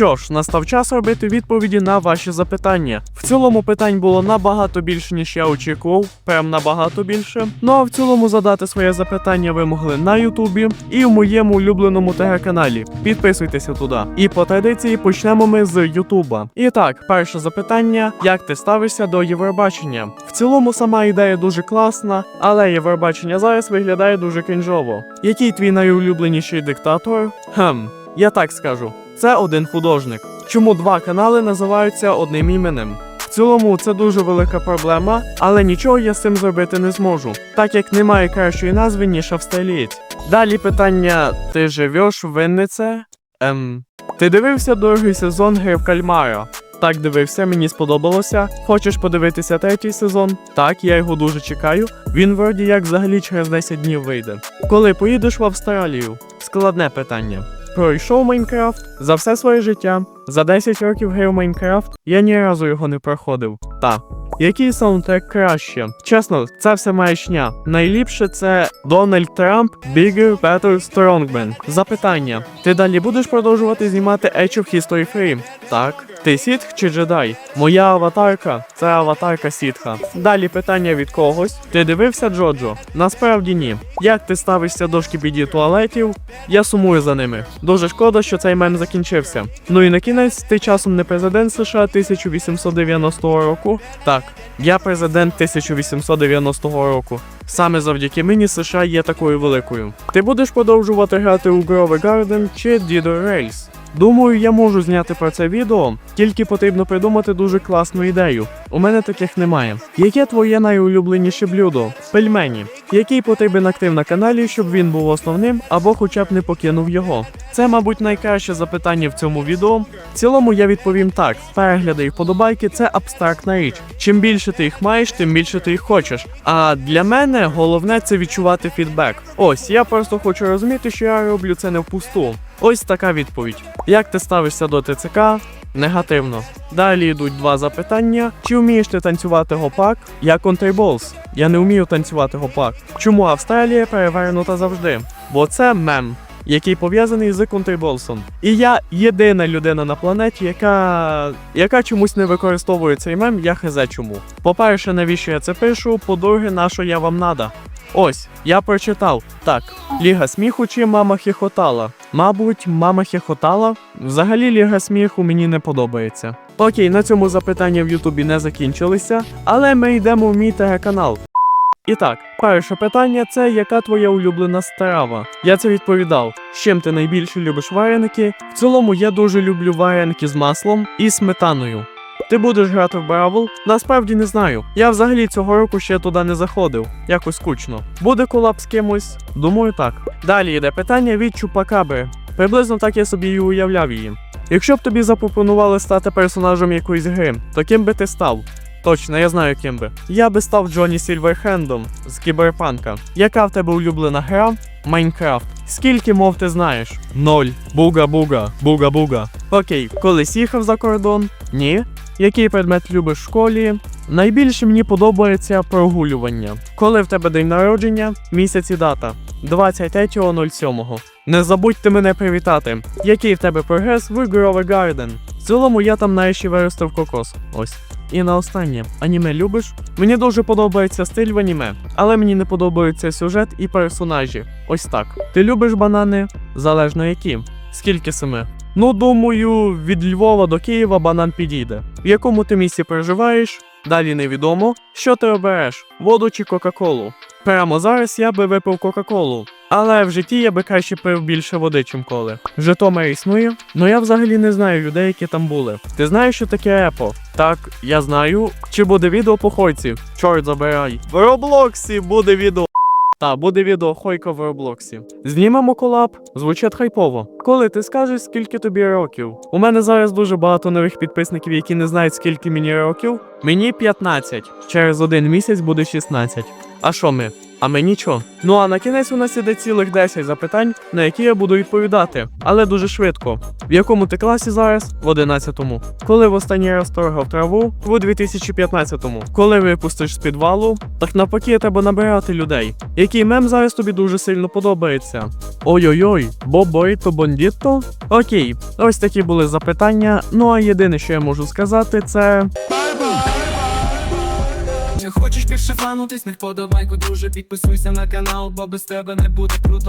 Що ж, настав час робити відповіді на ваші запитання. В цілому питань було набагато більше, ніж я очікував, прям набагато більше. Ну а в цілому задати своє запитання ви могли на Ютубі і в моєму улюбленому ТГ-каналі. Підписуйтеся туди. І по традиції почнемо ми з Ютуба. І так, перше запитання: як ти ставишся до Євробачення? В цілому сама ідея дуже класна, але Євробачення зараз виглядає дуже крінжово. Який твій найулюбленіший диктатор? Хм, я так скажу. Це один художник. Чому два канали називаються одним іменем? В цілому це дуже велика проблема, але нічого я з цим зробити не зможу, так як немає кращої назви, ніж австралієць. Далі питання: ти живеш в Виннице? Ем. Ти дивився другий сезон гри в Кальмара? Так дивився, мені сподобалося. Хочеш подивитися третій сезон? Так, я його дуже чекаю. Він вроді як взагалі через 10 днів вийде. Коли поїдеш в Австралію? Складне питання. Пройшов Майнкрафт за все своє життя. За 10 років гри в Майнкрафт я ні разу його не проходив. Та. Який саундтрек краще? Чесно, це все маячня. Найліпше це Дональд Трамп, Bigger, Better, Strongman. Запитання: ти далі будеш продовжувати знімати Age of History 3? Так. Ти сітх чи джедай? Моя аватарка це аватарка сітха. Далі питання від когось. Ти дивився Джоджо? Насправді ні. Як ти ставишся до шкібіді туалетів? Я сумую за ними. Дуже шкода, що цей мем закінчився. Ну і на кінець, ти часом не президент США 1890 року. Так, я президент 1890 року. Саме завдяки мені США є такою великою. Ти будеш продовжувати грати у Grove Garden чи Dido Rails? Думаю, я можу зняти про це відео, тільки потрібно придумати дуже класну ідею. У мене таких немає. Яке твоє найулюбленіше блюдо? Пельмені. Який потрібен актив на каналі, щоб він був основним або хоча б не покинув його? Це, мабуть, найкраще запитання в цьому відео. В цілому я відповім так: перегляди і вподобайки це абстрактна річ. Чим більше ти їх маєш, тим більше ти їх хочеш. А для мене головне це відчувати фідбек. Ось я просто хочу розуміти, що я роблю це не впусту. Ось така відповідь. Як ти ставишся до ТЦК? Негативно. Далі йдуть два запитання: чи вмієш ти танцювати гопак? Я контрейболс. Я не вмію танцювати гопак. Чому Австралія перевернута завжди? Бо це мем. Який пов'язаний з контрейболсом. І я єдина людина на планеті, яка яка чомусь не використовує цей мем, я хз чому. По-перше, навіщо я це пишу? По-друге, на що я вам надо? Ось, я прочитав. Так, Ліга сміху чи мама хихотала. Мабуть, мама хихотала. Взагалі Ліга сміху мені не подобається. Окей, на цьому запитання в Ютубі не закінчилися, але ми йдемо в мій ТГ-канал. І так, перше питання це яка твоя улюблена страва? Я це відповідав. З чим ти найбільше любиш вареники? В цілому я дуже люблю вареники з маслом і сметаною. Ти будеш грати в Бравл? Насправді не знаю. Я взагалі цього року ще туди не заходив. Якось скучно. Буде колаб з кимось? Думаю, так. Далі йде питання від Чупакабри. Приблизно так я собі і уявляв її. Якщо б тобі запропонували стати персонажем якоїсь гри, то ким би ти став? Точно, я знаю ким би. Я би став Джоні Сільверхендом з Кіберпанка. Яка в тебе улюблена гра? Майнкрафт. Скільки мов ти знаєш? Ноль. Буга-буга, буга-буга. Окей, колись їхав за кордон? Ні. Який предмет любиш в школі? Найбільше мені подобається прогулювання. Коли в тебе день народження, місяць і дата. 23.07. Не забудьте мене привітати. Який в тебе прогрес в Grove Garden? В цілому я там нарешті виростив кокос. Ось. І на останнє, аніме любиш? Мені дуже подобається стиль в аніме, але мені не подобається сюжет і персонажі. Ось так. Ти любиш банани? Залежно які. Скільки семи? Ну, думаю, від Львова до Києва банан підійде. В якому ти місці проживаєш? Далі невідомо. Що ти обереш? Воду чи Кока-Колу? Прямо зараз я би випив Кока-Колу. Але в житті я би краще пив більше води, чим коли. Житомир існує, но я взагалі не знаю людей, які там були. Ти знаєш, що таке епо? Так, я знаю. Чи буде відео по хойці? Чорт забирай. В Роблоксі буде відео. Та, буде відео Хойка в Роблоксі. Знімемо колаб, звучить хайпово. Коли ти скажеш, скільки тобі років? У мене зараз дуже багато нових підписників, які не знають, скільки мені років. Мені 15. Через один місяць буде 16. А що ми? А мені чо? Ну а на кінець у нас іде цілих 10 запитань, на які я буду відповідати, але дуже швидко. В якому ти класі зараз? В 11-му. Коли в останній раз торгав траву? В 2015-му. Коли випустиш з підвалу? Так навпаки треба набирати людей. Який мем зараз тобі дуже сильно подобається? Ой-ой-ой, бобойто бондітто? Окей, ось такі були запитання. Ну а єдине, що я можу сказати, це. Хочеш більше фанутись, не вподобайку, друже, підписуйся на канал, бо без тебе не буде круто.